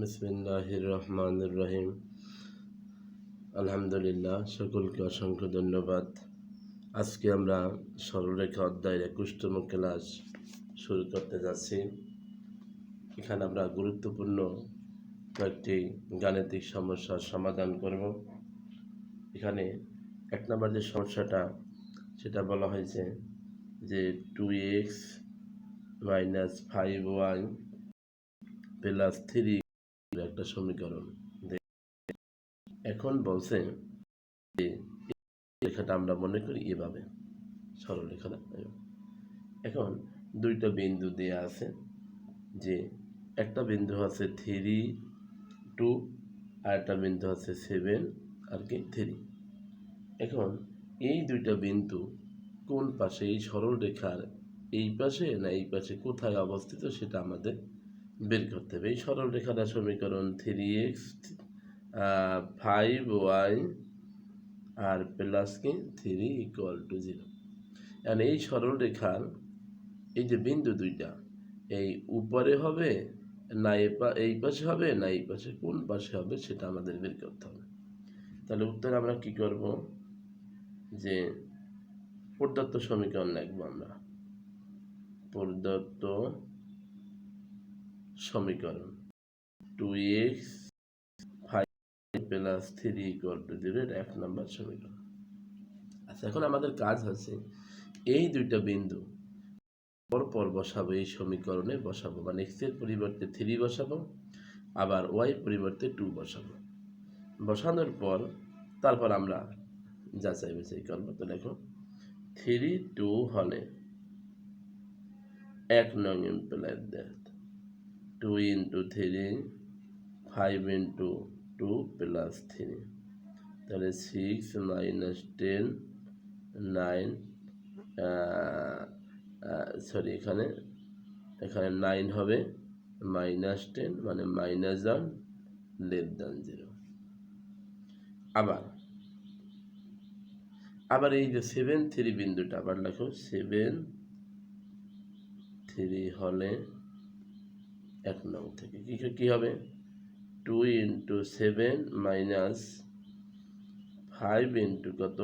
বিসমিল্লাহির রহমানির রহিম আলহামদুলিল্লাহ, সকলকে অসংখ্য ধন্যবাদ। আজকে আমরা সরলরেখা অধ্যায়ের একুশতম ক্লাস শুরু করতে যাচ্ছি। এখানে আমরা গুরুত্বপূর্ণ কয়েকটি গাণিতিক সমস্যার সমাধান করব। এখানে এক নম্বর যে সমস্যাটা, সেটা বলা হয়েছে যে two x minus five y plus three একটা সমীকরণ। এখন বলছে যে লেখাটা আমরা মনে করি এভাবে। সরল লেখাটা এখন দুইটা বিন্দু দেয়া আছে যে একটা বিন্দু আছে থ্রি টু আর একটা বিন্দু আছে সেভেন আর কি থ্রি এখন এই দুইটা বিন্দু কোন পাশে এই সরল রেখার এই পাশে না এই পাশে কোথায় অবস্থিত সেটা আমাদের বের করতে হবে। এই সরল রেখাটা সমীকরণ থ্রি এক্স ফাইভ ওয়াই আর প্লাস কি থ্রি ইকুয়াল টু জিরো আর এই সরল রেখার এই যে বিন্দু দুইটা, এই উপরে হবে, না এই পাশে হবে, না এই পাশে, কোন পাশে হবে সেটা আমাদের বের করতে হবে। তাহলে উত্তর আমরা কি করব? যে প্রদত্ত সমীকরণ লিখব আমরা। প্রদত্ত সমীকরণ। Two x five plus three equal to zero এটা এক নম্বর সমীকরণ। আচ্ছা এখন আমাদের কাজ হচ্ছে এই দুইটা বিন্দু পরপর বসাবো, এই সমীকরণে বসাবো। মানে এক্সের পরিবর্তে থ্রি বসাবো, আবার ওয়াই পরিবর্তে টু বসাবো। বসানোর পর তারপর আমরা যাচাই বাছাই করব। তো দেখো থ্রি টু হলে এক নং implied that two into three five into two plus three তাহলে six minus ten nine sorry এখানে এখানে নাইন হবে মাইনাস টেন মানে minus one less than zero আবার আবার এই যে সেভেন থ্রি বিন্দুটা, আবার লেখো সেভেন থ্রি হলে এক নং থেকে। কি কি হবে? Two into seven minus five into কত?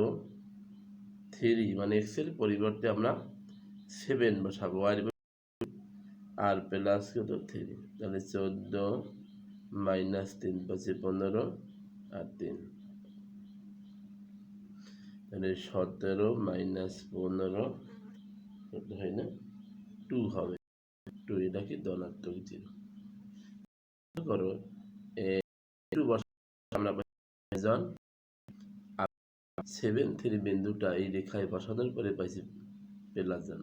থ্রি মানে এক্সের পরিবর্তে আমরা সেভেন বসাবো। আর আর প্লাস কত? থ্রি তাহলে চোদ্দ মাইনাস তিন পাঁচে পনেরো আর তিন। তাহলে সতেরো মাইনাস পনেরো হয় না? টু হবে। টু এটা কি ধনাত্মক জিরো করো সেভেন থ্রি বিন্দুটা এই রেখায় বসানোর পরে পাইছি পেলাজান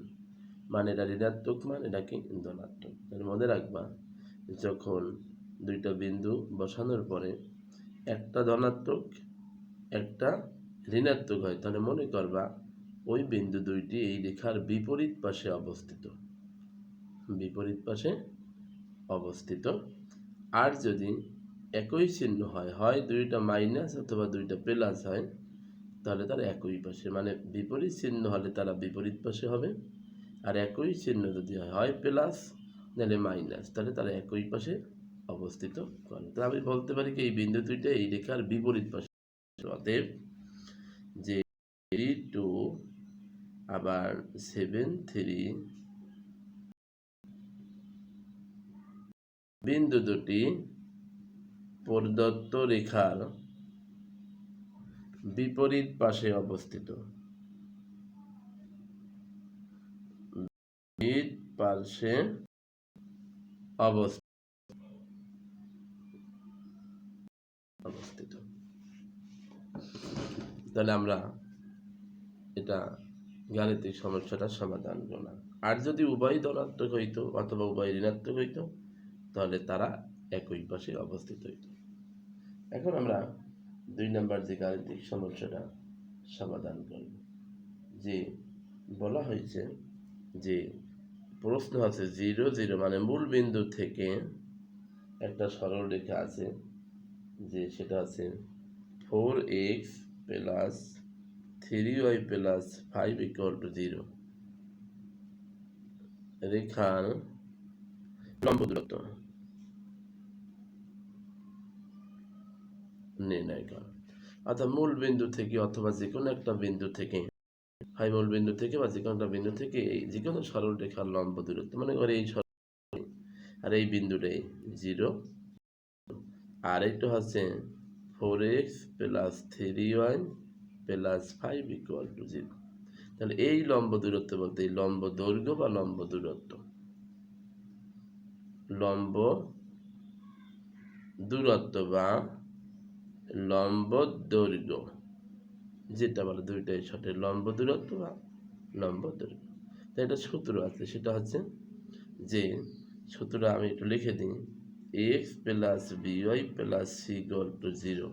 মানে এটা ঋণাত্মক, মান এটা কি ধনাত্মক মনে রাখবা, যখন দুইটা বিন্দু বসানোর পরে একটা ধনাত্মক, একটা ঋণাত্মক হয়, তাহলে মনে করবা ওই বিন্দু দুইটি এই রেখার বিপরীত পাশে অবস্থিত। বিপরীত পাশে অবস্থিত। আর যদি একই চিহ্ন হয় হয় দুইটা মাইনাস অথবা দুইটা প্লাস হয়, তাহলে তারা একই পাশে। মানে বিপরীত চিহ্ন হলে তারা বিপরীত পাশে হবে। আর একই চিহ্ন যদি হয় প্লাস নাহলে মাইনাস, তাহলে তারা একই পাশে অবস্থিত করে। তো আমি বলতে পারি কি, এই বিন্দু দুইটা এই রেখার বিপরীত পাশে। অতএব যে টু আবার সেভেন থ্রি বিন্দু দুটি প্রদত্ত রেখার বিপরীত পাশে অবস্থিত। অবস্থিত। অবস্থিত। তাহলে আমরা এটা গাণিতিক সমস্যাটার সমাধান করলাম। আর যদি উভয় ধনাত্মক হইতো অথবা উভয় ঋণাত্মক হইতো তাহলে তারা একই পাশে অবস্থিত হইত। এখন আমরা দুই নম্বর যে গাণিতিক সমস্যাটা সমাধান করব, যে বলা হয়েছে যে প্রশ্ন আছে জিরো জিরো মানে মূল বিন্দু থেকে একটা সরল রেখা আছে, যে সেটা আছে four x plus three y plus five equal to zero. রেখার লম্ব দূরত্ব। নির্ণয় করা অর্থাৎ মূল বিন্দু থেকে অথবা যে কোনো একটা বিন্দু থেকে হয় মূল বিন্দু থেকে বা যে কোনো একটা বিন্দু থেকে এই যে কোনো সরল রেখার লম্ব দূরত্ব মানে করে এই সরল আর এই বিন্দুটাই জিরো আর এটা হচ্ছে four x plus three y plus five equal to zero তাহলে এই লম্ব দূরত্ব বলতে এই লম্ব দৈর্ঘ্য বা লম্ব দূরত্ব। লম্ব দূরত্ব বা লম্ব দৈর্ঘ্য। যেটা বলে দুইটাই সঠিক, লম্ব দূরত্ব বা লম্ব দৈর্ঘ্য। তো এটা সূত্র আছে, সেটা হচ্ছে যে সূত্রটা আমি একটু লিখে দিই x plus b y plus c equal to zero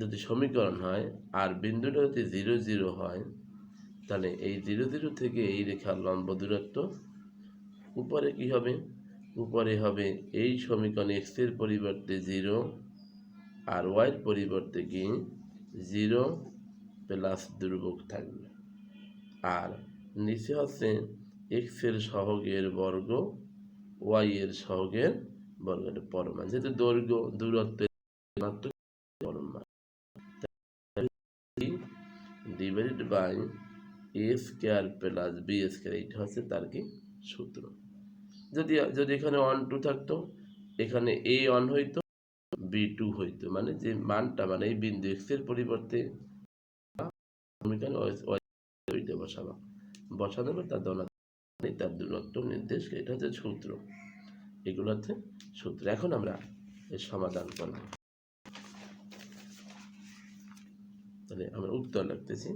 যদি সমীকরণ হয়, আর বিন্দুটা যদি জিরো জিরো হয়, তাহলে এই জিরো জিরো থেকে এই রেখার লম্ব দূরত্ব উপরে কি হবে? উপরে হবে এই সমীকরণ এক্সের পরিবর্তে জিরো আর ওয়াইয়ের পরিবর্তে কি জিরো প্লাস দুর্ভোগ থাকবে। আর নিচে হচ্ছে এক্সের সহগের বর্গ ওয়াই এর সহগের বর্গ, এটা পরমান যেহেতু দৈর্ঘ্য, দূরত্বের মাত্র পরমান divided by a square plus b square এইটা হচ্ছে তার কি সূত্র। যদি যদি এখানে ওয়ান টু থাকতো, এখানে এ ওয়ান হইতো বি টু হইতো মানে যে মানটা মানে এই বিন্দু এক্সের পরিবর্তে ওইটা বসানো হবে তার দোলা তার দূরত্ব নির্দেশ এটা হচ্ছে সূত্র। এগুলো হচ্ছে সূত্র। এখন আমরা এর সমাধান করলাম তাহলে আমরা উত্তর লিখতেছি।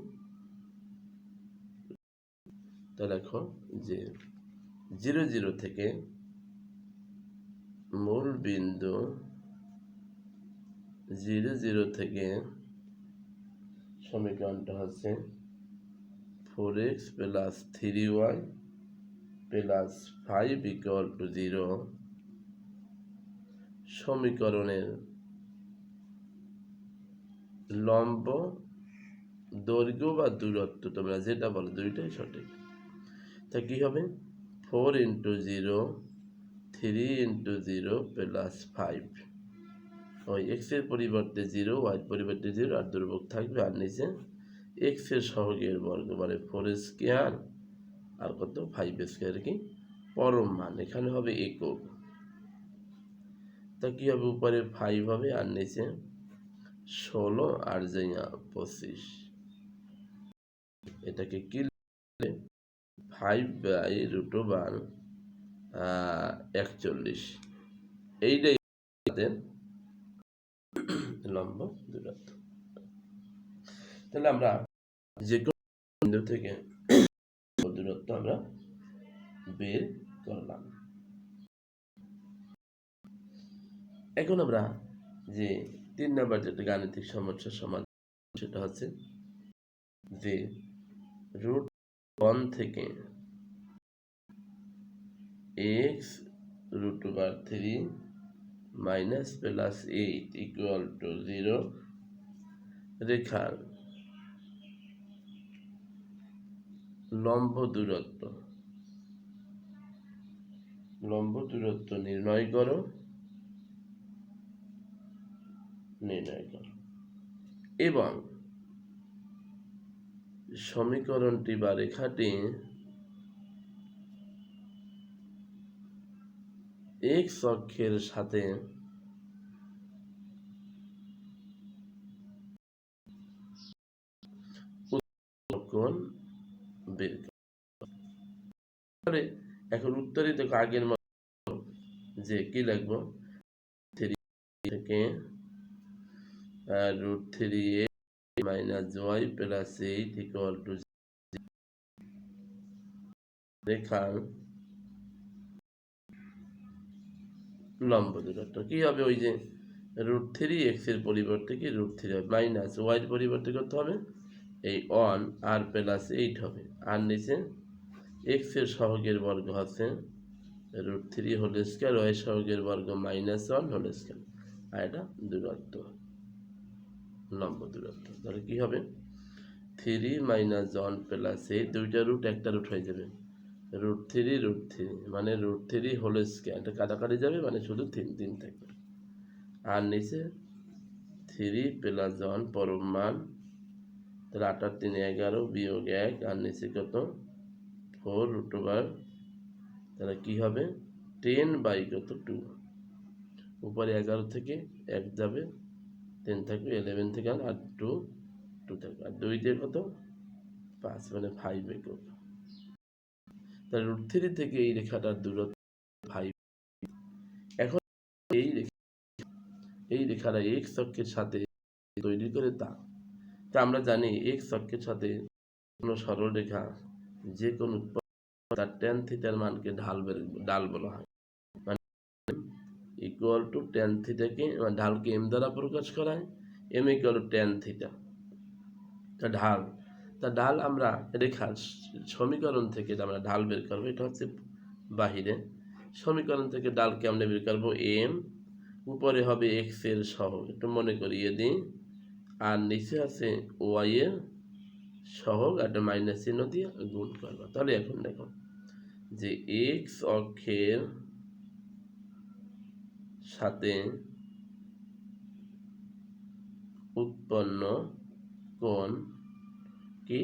তাহলে দেখো যে জিরো জিরো থেকে মূল বিন্দু জিরো জিরো থেকে সমীকরণটা হচ্ছে four x plus three y plus five equal to zero সমীকরণের লম্ব দৈর্ঘ্য বা দূরত্ব, তোমরা যেটা বলো দুইটাই সঠিক। তা কি হবে? Four into zero three into zero plus five ওই এক্সের পরিবর্তে জিরো ওয়াইয়ের পরিবর্তে জিরো আর দুর্ভোগ থাকবে আর নিচে এক্সের সহগের বর্গ মানে ফোর স্কোয়ার আর কত? ফাইভ স্কোয়ার কি? পরম মান। এখানে হবে একক। তা কী হবে? উপরে ফাইভ হবে আর নিচে ষোলো আর যাইয়া পঁচিশ। এটাকে কি ফাইভ বাই রুট ওভার একচল্লিশ। এইটাই লম্ব দূরত্ব তাহলে আমরা যে কোনো বিন্দু থেকে দূরত্ব আমরা বের করলাম। এখন আমরা যে তিন নম্বর যেটা গাণিতিক সমস্যার সমাধান, সেটা হচ্ছে যে রুট ওয়ান থেকে x root over three minus plus eight equal to zero রেখার লম্ব দূরত্ব। লম্ব দূরত্ব নির্ণয় করো। নির্ণয় করো। এবং সমীকরণটি বা রেখাটি এক্স অক্ষের সাথে এখন উত্তরে দেখো আগের মতো যে কি লাগবো? থ্রি থেকে root three a minus y plus eight equal to লম্ব দূরত্ব। কি হবে ওই যে রুট থ্রি এক্সের পরিবর্তে কি রুট থ্রি হবে? মাইনাস ওয়াইয়ের পরিবর্তে করতে হবে? এই ওয়ান আর প্লাস এইট হবে। আর নিচে এক্সের সহগের বর্গ আছে root three whole square y সহগের বর্গ মাইনাস ওয়ান হোল স্কোয়ার আর এটা দূরত্ব, লম্ব দূরত্ব। তাহলে কি হবে? থ্রি মাইনাস ওয়ান প্লাস এই দুইটা রুট একটা রুট হয়ে যাবে। রুট থ্রি রুট থ্রি মানে রুট থ্রি হোল স্কোয়ার এটা কাটাকাটি যাবে মানে শুধু তিন তিন থাকবে। আর নিচে থ্রি প্লাস ওয়ান পরম মান, তাহলে আট আর তিন এগারো, বিয়োগ এক, আর নিচে কত? ফোর রুট ওভার তাহলে কী হবে? টেন বাই কত? টু উপরে এগারো থেকে এক যাবে টেন থাকবে ইলেভেন থেকে আর টু টু থাকবে। আর দুই দিয়ে কত? পাঁচ মানে ফাইভ একক তাহলে রুট থ্রি থেকে এই রেখাটার দূরত্ব ফাইভ এখন এই রেখা, এই রেখাটা এক্স অক্ষের সাথে তৈরি করে তা। তা আমরা জানি এক্স অক্ষের সাথে কোনো সরল রেখা যে কোনো উৎপাদন তার টেন থিটার মানকে ঢাল বের- ডাল বলা হয়। মানে ইকুয়াল টু টেন থিটাকে ঢালকে এম দ্বারা প্রকাশ করায় m equal to tan theta ঢাল তা ঢাল আমরা রেখার সমীকরণ থেকে আমরা ঢাল বের করব, এটা হচ্ছে বাহিরে। সমীকরণ থেকে ডালকে আমরা বের করব এম, উপরে হবে এক্সের সহগ একটু মনে করিয়ে দিই। আর নিচে আছে ওয়াই এর সহগ আর মাইনাস চিহ্ন দিয়ে গুণ করব। তাহলে এখন দেখো যে এক্স অক্ষের সাথে উৎপন্ন কোণ কি?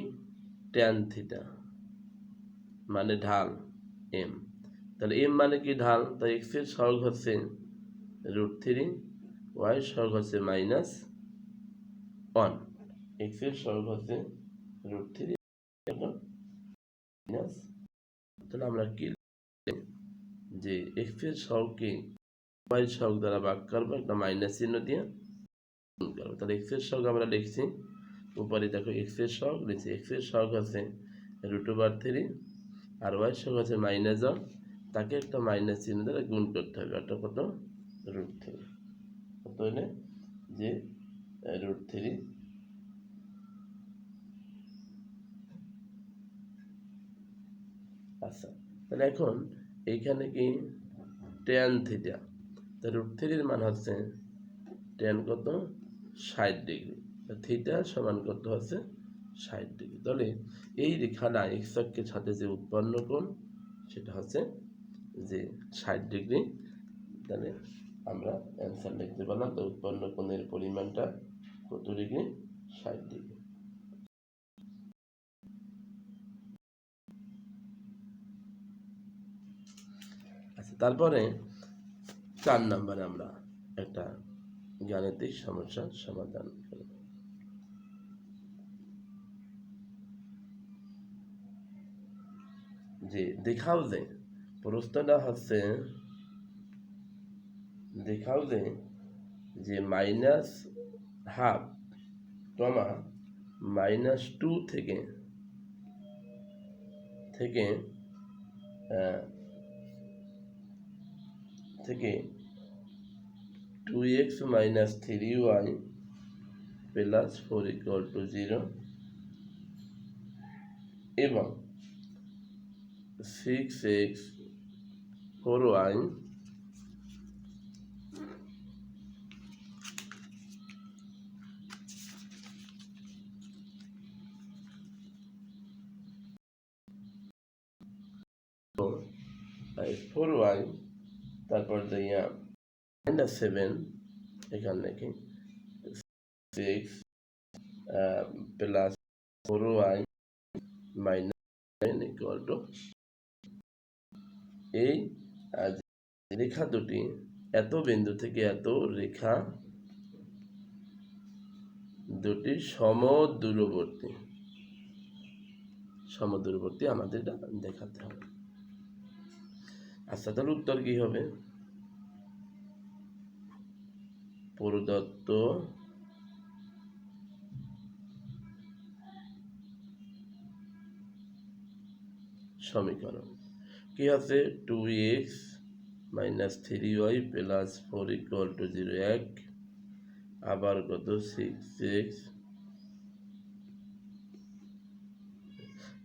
ট্যান থিটা মানে ঢাল এম তাহলে এম মানে কি ঢাল? তাই এক্সের সহগ হচ্ছে রুট থ্রি ওয়াই সহগ হচ্ছে মাইনাস ওয়ান এক্সের সহগ হচ্ছে রুট থ্রি মাইনাস তাহলে আমরা কি যে এক্সের সহগকে ওয়াই সহগ দ্বারা ভাগ করব, একটা মাইনাস চিহ্ন দিয়ে তাহলে এক্সের সহগ আমরা লিখছি উপরে দেখো এক্সের সহগ, নিচে এক্সের সহগ আছে রুট ওভার থ্রি আর ওয়াই সহগ আছে মাইনাস ওয়ান তাকে একটা মাইনাস চিহ্ন দ্বারা গুণ করতে হবে একটা কত? রুট থ্রি কত হলে যে রুট থ্রি আচ্ছা তাহলে এখন এইখানে কি? টেন থিটা তা রুট থ্রির মান হচ্ছে টেন কত? ষাট ডিগ্রি থিটা সমান কত হচ্ছে ষাট ডিগ্রি তাহলে এই রেখাটা এক্স অক্ষের সাথে যে উৎপন্ন কোণ, সেটা হচ্ছে যে ষাট ডিগ্রি তাহলে আমরা অ্যান্সার লিখতে পারলাম তো উৎপন্ন কোণের পরিমাণটা কত ডিগ্রি ষাট ডিগ্রি আচ্ছা তারপরে চার নম্বরে আমরা একটা গাণিতিক সমস্যার সমাধান করব। যে দেখাও যে, প্রশ্নটা হচ্ছে, দেখাও যে যে minus half comma minus two থেকে থেকে থেকে two x minus three y plus four equal to zero এবং six x four y four y তারপর দিয়া মাইনাস সেভেন এখানে নাকি six plus four y minus nine equal to এই রেখা দুটি, এত বিন্দু থেকে এত রেখা দুটি সম দূরবর্তী সম দূরবর্তী আমাদের দেখাতে হবে। আচ্ছা তাহলে উত্তর কি হবে? প্রদত্ত সমীকরণ। কি আছে? Two x minus three y plus four equal to zero এক, আবার কত? সিক্স এক্স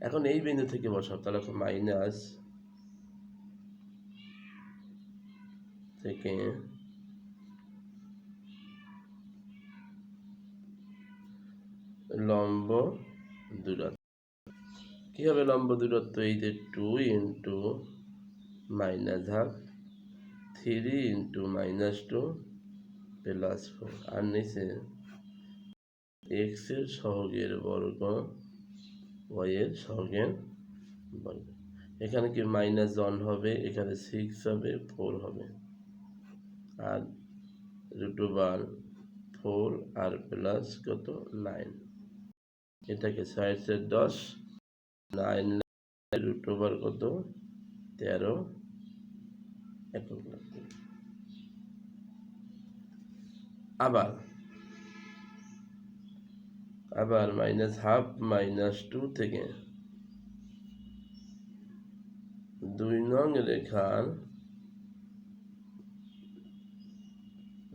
এখন এই বিন্দু থেকে বসাও, তাহলে মাইনাস থেকে লম্ব দূরত্ব। কি হবে লম্ব দূরত্ব? এই যে two into minus half three into minus two plus four আর নিচে এক্সের সহগের বর্গ ওয়াই এর সহগের বর্গ। এখানে কি মাইনাস ওয়ান হবে? এখানে সিক্স হবে ফোর হবে। আর রুট ওভার ফোর আর প্লাস কত? নাইন এটাকে সাইড সাইড দশ। নাইন রুট ওভার কত? তেরো। একক আবার। আবার মাইনাস হাফ মাইনাস টু থেকে। দুই নং রেখার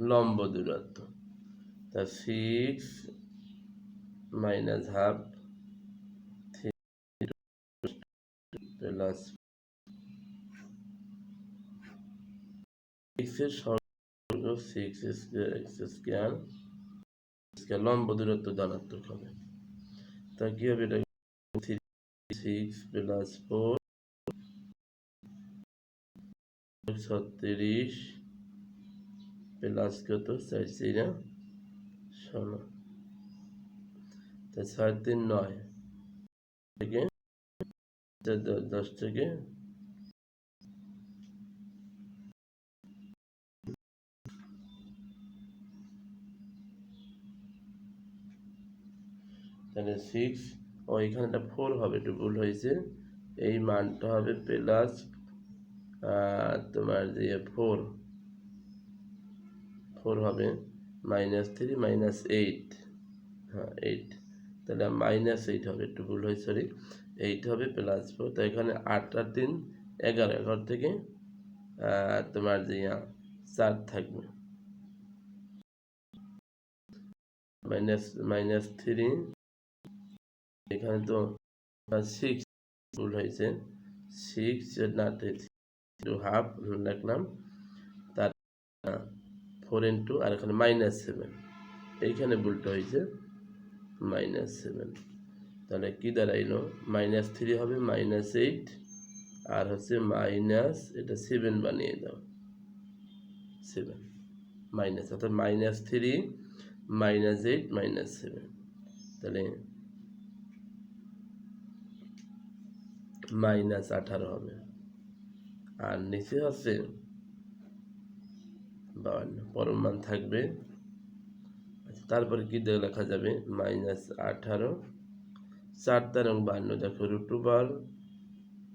লম্ব দূরত্ব। তা six minus half plus six এর সর্গ সিক্স এক্স স্কোয়ার স্কোয়ার লম্ব দূরত্ব ধনাত্মক হবে। তা কি হবে? এটা সিক্স প্লাস ফোর ছত্রিশ প্লাস কত? চাইছি না ষোলো। তা ছয় তিন, নয়। থেকে দশ থেকে তাহলে সিক্স ও এখানে একটা ফোর হবে, একটু ভুল হয়েছে। এই মানটা হবে প্লাস তোমার যে ফোর ফোর হবে মাইনাস থ্রি মাইনাস এইট হ্যাঁ এইট তাহলে মাইনাস এইট হবে, একটু ভুল হয়েছে সরি এইট হবে প্লাস ফোর তো এখানে আট আর তিন, এগারো এগারো থেকে তোমার যে চার থাকবে। মাইনাস মাইনাস থ্রি এখানে তো সিক্স ভুল হয়েছে। সিক্স না টু হাফ লিখলাম। তার ফোর ইন্টু আর এখানে মাইনাস সেভেন এইখানে ভুলটা হয়েছে। মাইনাস সেভেন তাহলে কী দাঁড়াইলো? মাইনাস থ্রি হবে মাইনাস এইট আর হচ্ছে মাইনাস এটা সেভেন বানিয়ে দাও। সেভেন মাইনাস অর্থাৎ minus three minus eight minus seven তাহলে মাইনাস আঠারো হবে। আর নিচে আছে বাউন্ন পরম মান থাকবে। আচ্ছা, তারপরে কি লেখা যাবে? মাইনাস আঠারো চার তেরো বান্ন দেখো রুট বার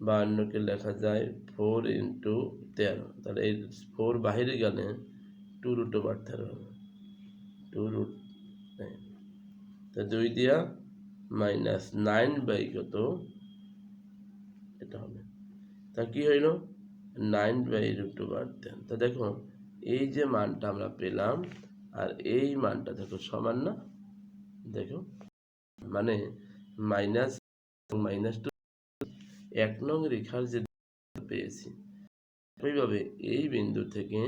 বান্নকে লেখা যায় ফোর ইন্টু তেরো। তাহলে এই ফোর বাহিরে গেলে টু রুট ওভার তেরো হবে। টু রুট তা দুই দিয়া মাইনাস নাইন বাই কত? এটা হবে। তা কি হইল? Nine by root over ten তা দেখো, এই যে মানটা আমরা পেলাম, আর এই মানটা দেখো সমান না? দেখো। মানে মাইনাস মাইনাস টু এক নং রেখার যে পেয়েছি। ওইভাবে এই বিন্দু থেকে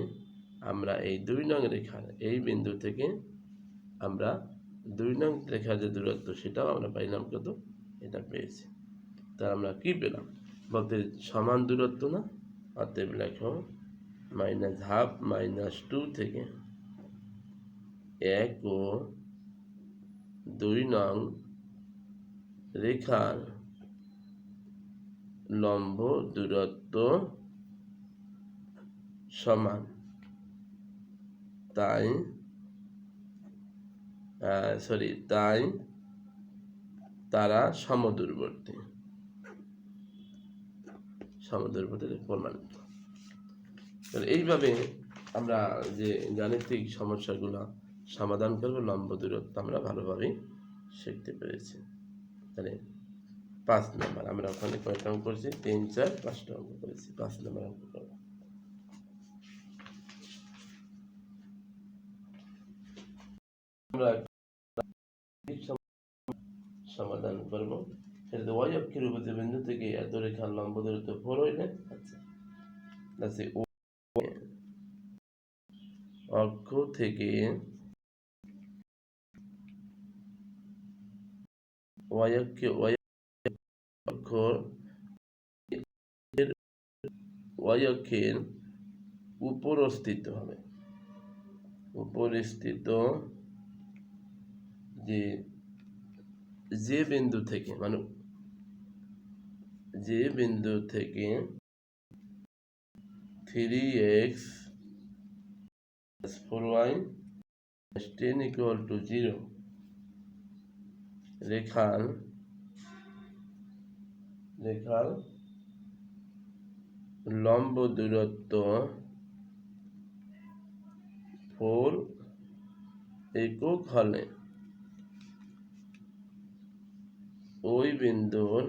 আমরা এই দুই নং রেখার, এই বিন্দু থেকে আমরা দুই নং রেখার যে দূরত্ব সেটাও আমরা পাইলাম কত? এটা পেয়েছি। তা আমরা কি পেলাম? বলতে সমান দূরত্ব না? অতএব লেখো মাইনাস হাফ মাইনাস টু থেকে এক ও দুই নং রেখার লম্ব দূরত্ব সমান। তাই সরি তাই তারা সমদূরবর্তী। সমদূরবর্তী প্রমাণিত এইভাবে আমরা যে গাণিতিক সমস্যাগুলো সমাধান করব, লম্ব দূরত্ব আমরা ভালোভাবে শিখতে পেরেছি। তাহলে পাঁচ নম্বর, আমরা ওখানে কয়টা অঙ্ক করেছি? তিন, চার, পাঁচটা অঙ্ক করেছি। পাঁচ নম্বর অঙ্ক করব আমরা সমাধান করব। সেটা ওয়াই অক্ষের উপর বিন্দু থেকে এত রেখার লম্ব দূরত্ব ফোর হইলে আচ্ছা অক্ষ থেকে ওয়াই অক্ষে ওয়াই অক্ষর ওয়াই অক্ষের উপরস্থিত হবে। উপরস্থিত যে যে বিন্দু থেকে মানে যে বিন্দু থেকে three x four y ten equal to zero রেখার রেখাল, লম্ব দূরত্ব ফোর একক হলে। ওই বিন্দুর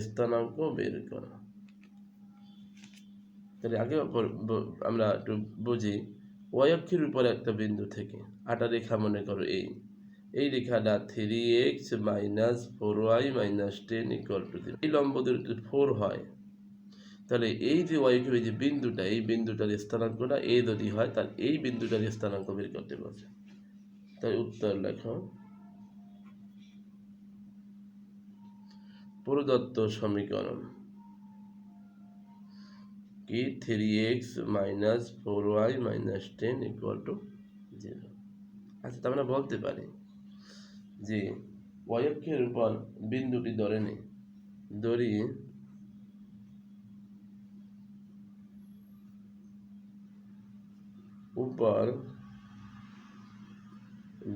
স্থানাঙ্ক বের করা। তাহলে আগে আমরা একটু বুঝি। ওয়াই অক্ষের উপর একটা বিন্দু থেকে। আটা রেখা মনে করো এই। এই রেখাটা three x minus four y minus ten equal to এই লম্ব দূরত্ব ফোর হয়, তাহলে এই যে ওয়াই অক্ষের যে বিন্দুটা, এই বিন্দুটার স্থানাঙ্কটা এ যদি হয়, তাহলে এই বিন্দুটার স্থানাঙ্ক বের করতে বলছে তাই উত্তর লেখো। প্রদত্ত সমীকরণ। কি? Three x minus four y minus ten equal to zero আচ্ছা তার মানে বলতে পারি যে ওয়াই অক্ষের উপর বিন্দুটি ধরে নে। ধরি উপর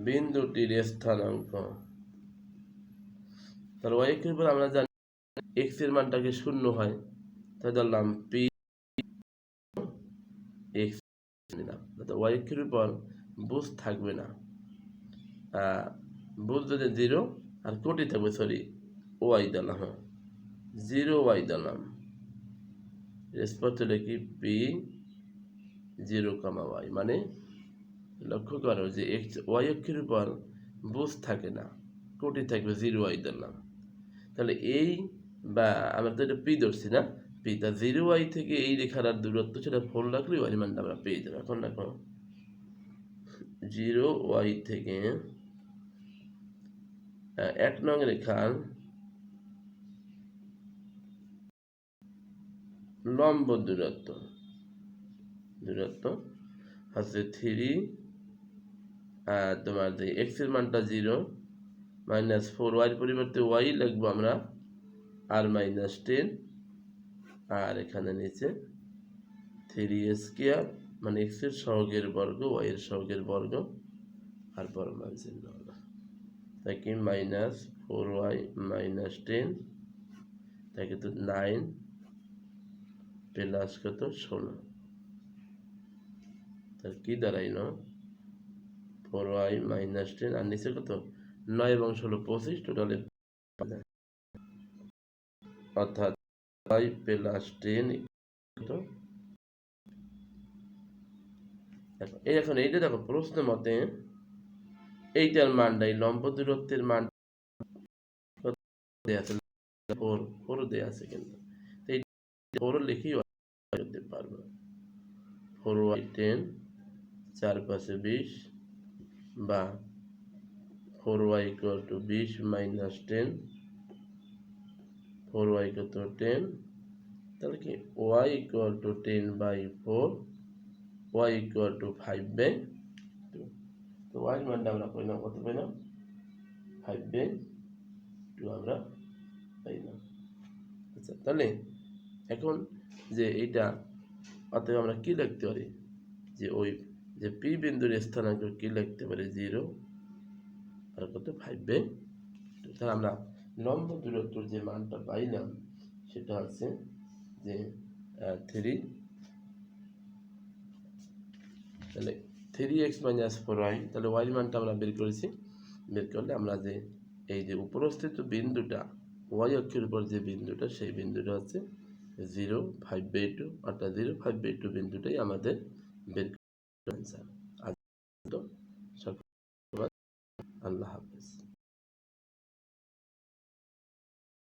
বিন্দুটির স্থানাঙ্ক। তাহলে ওয়াই অক্ষের উপর আমরা জানি এক্সের মানটাকে শূন্য হয়। তাই ধরলাম পি এক্স নিলাম তো ওয়াই অক্ষের উপর বুঝ থাকবে না। বুঝ যদি জিরো আর কোটি থাকবে সরি ওয়াই দিলাম হ্যাঁ জিরো ওয়াই দিলাম। স্পষ্ট লিখি পি জিরো কামা ওয়াই মানে লক্ষ্য করো যে এক্স ওয়াই অক্ষের উপর বুঝ থাকে না, কোটি থাকবে জিরো ওয়াই দিলাম। তাহলে এই বা আমরা তো এটা পি ধরছি না পি তা জিরো ওয়াই থেকে এই রেখার আর দূরত্ব সেটা ফোর রাখলে ওয়াই মানটা আমরা পেয়ে যাব। এখন দেখো, জিরো ওয়াই থেকে এক নং রেখার লম্ব দূরত্ব দূরত্ব, হচ্ছে থ্রি তোমার যে এক্সের মানটা জিরো মাইনাস ফোর ওয়াইয়ের পরিবর্তে ওয়াই লিখব আমরা আর মাইনাস টেন আর এখানে নিচে থ্রি স্কোয়ার মানে এক্সের সহগের বর্গ ওয়াই এর সহগের বর্গ আর পরমান চিহ্ন হলো। তাই কি minus four y minus ten তাই কিন্তু নাইন প্লাস কত? ষোলো। তার কি দাঁড়াইলো? ফোর ওয়াই মাইনাস টেন আর নিচে কত? নয় এবং ষোলো, পঁচিশ টোটালে অর্থাৎ ওয়াই প্লাস টেন এই এখন এইটা দেখো, প্রশ্ন মতে এইটার মানটা লম্ব দূরত্বের মান ফোর ওয়াই টেন চার বিশ, বা ফোর ওয়াই ইকুয়াল টু বিশ মাইনাস টেন ফোর ওয়াই কত টেন তাহলে কি y equal to ten by four y equal to five by two তো ওয়াই মানটা আমরা পেলাম কত পেলাম ফাইভ বাই টু আমরা পাইলাম আচ্ছা তাহলে এখন যে এইটা, অতএব আমরা কি লিখতে পারি? যে ওই যে পি বিন্দুর স্থানাঙ্ক কি লিখতে পারি? জিরো আর কত? ফাইভ বাই টু তাহলে আমরা লম্ব দূরত্বর যে মানটা পাইলাম, সেটা হচ্ছে যে থ্রি তাহলে three x minus four y তাহলে ওয়াই মানটা আমরা বের করেছি। বের করলে আমরা যে, এই যে উপরস্থিত বিন্দুটা ওয়াই অক্ষের উপর যে বিন্দুটা, সেই বিন্দুটা হচ্ছে জিরো ফাইভ বাই টু অর্থাৎ জিরো ফাইভ বাই টু বিন্দুটাই আমাদের বের আজ আল্লাহ হাফেজ।